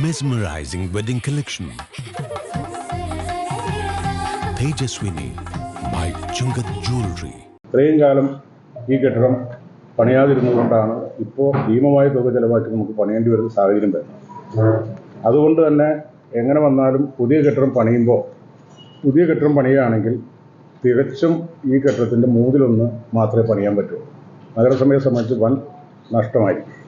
mesmerizing wedding collection Tejaswini by Chungath jewellery ഇത്രയും കാലം ഈ കെട്ടിടം പണിയാതിരുന്നതുകൊണ്ടാണ് ഇപ്പോൾ ഭീമമായ തുക ചിലവാക്കി നമുക്ക് പണിയേണ്ടി വരുന്ന സാഹചര്യം വരുന്നത്. അതുകൊണ്ട് തന്നെ എങ്ങനെ വന്നാലും പുതിയ കെട്ടിടം പണിയുമ്പോൾ പുതിയ കെട്ടിടം പണിയുകയാണെങ്കിൽ തികച്ചും ഈ കെട്ടിടത്തിന്റെ മൂന്നിലൊന്ന് മാത്രമേ പണിയാൻ പറ്റൂ. നഗരസഭയെ സംബന്ധിച്ച് വൻ നഷ്ടമായിരിക്കും.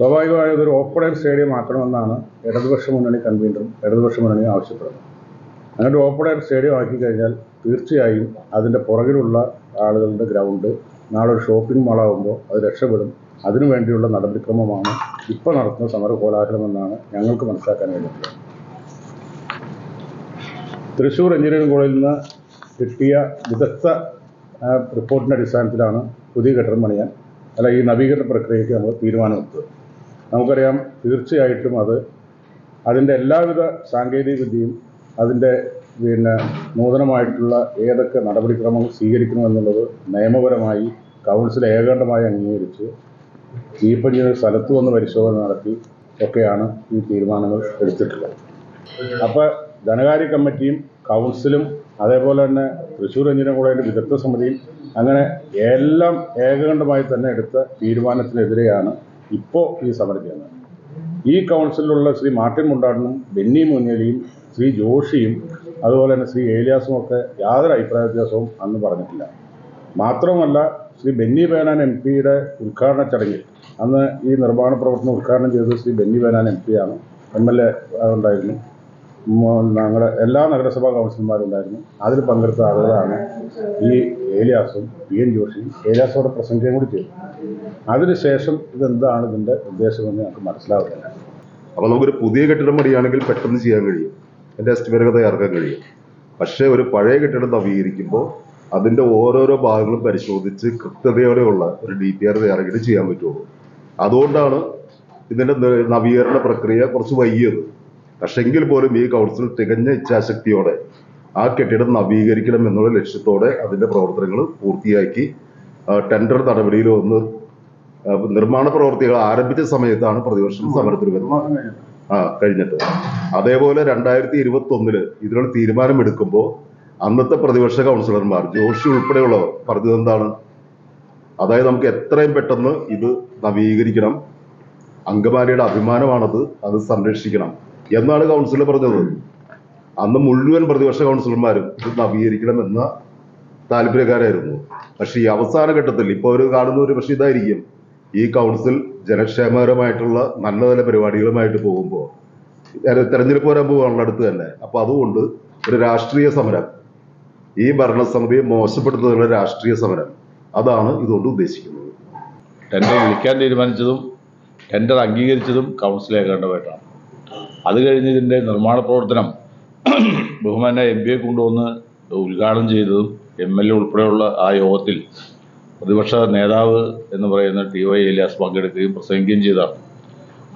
സ്വാഭാവികമായും ഇതൊരു എയർ സ്റ്റേഡിയം ആക്കണമെന്നാണ് ഇടതുപക്ഷ മുന്നണി കൺവീനറും ഇടതുപക്ഷ മുന്നണിയും ആവശ്യപ്പെടുന്നത്. അങ്ങനെ എയർ സ്റ്റേഡിയം ആക്കി കഴിഞ്ഞാൽ തീർച്ചയായും അതിന്റെ പുറകിലുള്ള ആളുകളുടെ ഗ്രൗണ്ട് നാളെ ഒരു ഷോപ്പിംഗ് മാളാകുമ്പോൾ അത് രക്ഷപ്പെടും. അതിനു വേണ്ടിയുള്ള നടപടിക്രമമാണ് ഇപ്പോൾ നടത്തുന്ന സമര കോലാഹലമെന്നാണ് ഞങ്ങൾക്ക് മനസ്സിലാക്കാൻ കഴിഞ്ഞിട്ടുള്ളത് തൃശ്ശൂർ എഞ്ചിനീയറിംഗ് കോളേജിൽ നിന്ന് കിട്ടിയ വിദഗ്ധ റിപ്പോർട്ടിന്റെ അടിസ്ഥാനത്തിലാണ് പുതിയ കെട്ടിടം പണിയാൻ അല്ല ഈ നവീകരണ പ്രക്രിയയ്ക്ക് നമ്മൾ തീരുമാനമെടുത്തത്. നമുക്കറിയാം തീർച്ചയായിട്ടും അത് അതിന്റെ എല്ലാവിധ സാങ്കേതിക വിദ്യയും അതിന്റെ പിന്നെ നൂതനമായിട്ടുള്ള ഏതൊക്കെ നടപടിക്രമങ്ങൾ സ്വീകരിക്കണമെന്നുള്ളത് നിയമപരമായി കൗൺസിൽ ഏകാണ്ടമായി അംഗീകരിച്ച് ചീഫ് എഞ്ചിനീയർ സ്ഥലത്ത് വന്ന് പരിശോധന നടത്തി ഒക്കെയാണ് ഈ തീരുമാനങ്ങൾ എടുത്തിട്ടുള്ളത്. അപ്പോൾ ധനകാര്യ കമ്മിറ്റിയും കൗൺസിലും അതേപോലെ തന്നെ തൃശ്ശൂർ എഞ്ചിനീയർ കോളേജിന്റെ വിദഗ്ധ സമിതിയും അങ്ങനെ എല്ലാം ഏകകണ്ഠമായി തന്നെ എടുത്ത തീരുമാനത്തിനെതിരെയാണ് ഇപ്പോൾ ഈ സമരം ചെയ്യുന്നത് ഈ കൗൺസിലുള്ള ശ്രീ മാർട്ടിൻ മുണ്ടാടനും ബെന്നി മുന്നേലിയും ശ്രീ ജോഷിയും അതുപോലെ തന്നെ ശ്രീ ഏലിയാസും ഒക്കെ യാതൊരു അഭിപ്രായ വ്യത്യാസവും അന്ന് പറഞ്ഞിട്ടില്ല. മാത്രമല്ല ശ്രീ ബെന്നി ബേനാൻ എം പിയുടെ ഉദ്ഘാടന ചടങ്ങിൽ അന്ന് ഈ നിർമ്മാണ പ്രവർത്തനം ഉദ്ഘാടനം ചെയ്തത് Shri Benny Behanan M P ആണ്. എം എൽ എ ഉണ്ടായിരുന്നു. ഞങ്ങളുടെ എല്ലാ നഗരസഭാ കൗൺസിലർമാരുണ്ടായിരുന്നു അതിൽ പങ്കെടുത്ത ആളുകളാണ് ഈ ഏലിയാസും പി എൻ ജോഷിയും ഏലിയാസോടെ പ്രസംഗിക്കുകയും കൂടി ചെയ്തു. അതിനുശേഷം ഇതെന്താണ് ഇതിന്റെ ഉദ്ദേശമെന്ന് ഞങ്ങൾക്ക് മനസ്സിലാവുന്നില്ല. അപ്പോൾ നമുക്കൊരു പുതിയ കെട്ടിടം പണിയാണെങ്കിൽ പെട്ടെന്ന് ചെയ്യാൻ കഴിയും. എന്റെ എസ്റ്റിമേറ്റ് തയ്യാറാക്കാൻ കഴിയും. പക്ഷേ ഒരു പഴയ കെട്ടിടം നവീകരിക്കുമ്പോൾ അതിന്റെ ഓരോരോ ഭാഗങ്ങളും പരിശോധിച്ച് കൃത്യതയോടെയുള്ള ഒരു ഡി പി ആർ തയ്യാറാക്കിയിട്ട് ചെയ്യാൻ പറ്റുള്ളൂ. അതുകൊണ്ടാണ് ഇതിന്റെ നവീകരണ പ്രക്രിയ കുറച്ച് വൈകിയത്. പക്ഷെങ്കിൽ പോലും ഈ കൗൺസിൽ തികഞ്ഞ ഇച്ഛാശക്തിയോടെ ആ കെട്ടിടം നവീകരിക്കണം എന്നുള്ള ലക്ഷ്യത്തോടെ അതിന്റെ പ്രവർത്തനങ്ങൾ പൂർത്തിയാക്കി. ടെൻഡർ നടപടിയിൽ ഒന്ന് നിർമ്മാണ പ്രവർത്തികൾ ആരംഭിച്ച സമയത്താണ് പ്രതിവർഷം സമരത്തിൽ വരുന്നത്. ആ കഴിഞ്ഞിട്ട് അതേപോലെ രണ്ടായിരത്തി ഇരുപത്തി ഒന്നിൽ ഇതിനുള്ള തീരുമാനമെടുക്കുമ്പോൾ അന്നത്തെ പ്രതിപക്ഷ കൗൺസിലർമാർ ജോഷി ഉൾപ്പെടെയുള്ളവർ പറഞ്ഞത് എന്താണ്? അതായത് നമുക്ക് എത്രയും പെട്ടെന്ന് ഇത് നവീകരിക്കണം. അങ്കമാലിയുടെ അഭിമാനമാണത്. അത് സംരക്ഷിക്കണം എന്നാണ് കൗൺസിലർ പറഞ്ഞത്. അന്ന് മുഴുവൻ പ്രതിപക്ഷ കൗൺസിലർമാരും ഇത് നവീകരിക്കണം എന്ന താല്പര്യക്കാരായിരുന്നു. പക്ഷേ ഈ അവസാന ഘട്ടത്തിൽ ഇപ്പോൾ അവർ കാണുന്ന ഒരു പക്ഷേ ഇതായിരിക്കും. ഈ കൗൺസിൽ ജനക്ഷേമകരമായിട്ടുള്ള നല്ല നല്ല പരിപാടികളുമായിട്ട് പോകുമ്പോൾ തെരഞ്ഞെടുപ്പ് വരാൻ പോകാനുള്ള അടുത്ത് തന്നെ. അപ്പൊ അതുകൊണ്ട് ഒരു രാഷ്ട്രീയ സമരം ഈ ഭരണസമിതിയെ മോശപ്പെടുത്തുന്നതിനുള്ള രാഷ്ട്രീയ സമരം അതാണ് ഇതുകൊണ്ട് ഉദ്ദേശിക്കുന്നത്. ടെൻഡർ വിളിക്കാൻ തീരുമാനിച്ചതും ടെൻഡർ അംഗീകരിച്ചതും കൗൺസിലേക്കേണ്ടതായിട്ടാണ് അത് കഴിഞ്ഞ് ഇതിന്റെ നിർമ്മാണ പ്രവർത്തനം ബഹുമാന എം പിയെ കൊണ്ടുവന്ന് ഉദ്ഘാടനം ചെയ്തതും എം എൽ എ ഉൾപ്പെടെയുള്ള ആ യോഗത്തിൽ പ്രതിപക്ഷ നേതാവ് എന്ന് പറയുന്ന ടി വൈ ഏലിയാസ് പങ്കെടുക്കുകയും പ്രസംഗിക്കുകയും ചെയ്തതാണ്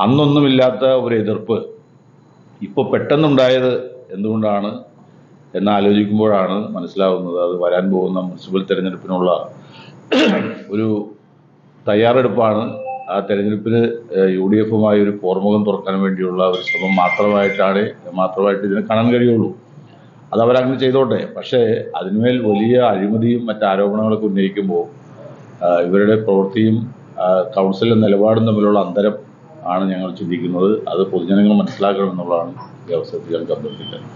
അന്നൊന്നുമില്ലാത്ത ഒരു എതിർപ്പ് ഇപ്പോൾ പെട്ടെന്നുണ്ടായത് എന്തുകൊണ്ടാണ് എന്ന് ആലോചിക്കുമ്പോഴാണ് മനസ്സിലാവുന്നത്. അത് വരാൻ പോകുന്ന മുനിസിപ്പൽ തെരഞ്ഞെടുപ്പിനുള്ള ഒരു തയ്യാറെടുപ്പാണ് ആ തെരഞ്ഞെടുപ്പിന് യു ഡി എഫുമായി ഒരു പോർമുഖം തുറക്കാൻ വേണ്ടിയുള്ള ഒരു ശ്രമം മാത്രമായിട്ടാണ് മാത്രമായിട്ട് ഇതിനെ കാണാൻ കഴിയുള്ളൂ. അത് അവരങ്ങനെ ചെയ്തോട്ടെ. പക്ഷേ അതിന്മേൽ വലിയ അഴിമതിയും മറ്റു ആരോപണങ്ങളൊക്കെ ഉന്നയിക്കുമ്പോൾ ഇവരുടെ പ്രവൃത്തിയും ആ, കൗൺസിലിന്റെ നിലപാടും തമ്മിലുള്ള അന്തരം ആണ് ഞങ്ങൾ ചിന്തിക്കുന്നത്. അത് പൊതുജനങ്ങൾ മനസ്സിലാക്കണം എന്നുള്ളതാണ് ഈ അവസരത്തിൽ ഞങ്ങൾക്ക് അഭ്യർത്ഥിക്കുന്നത്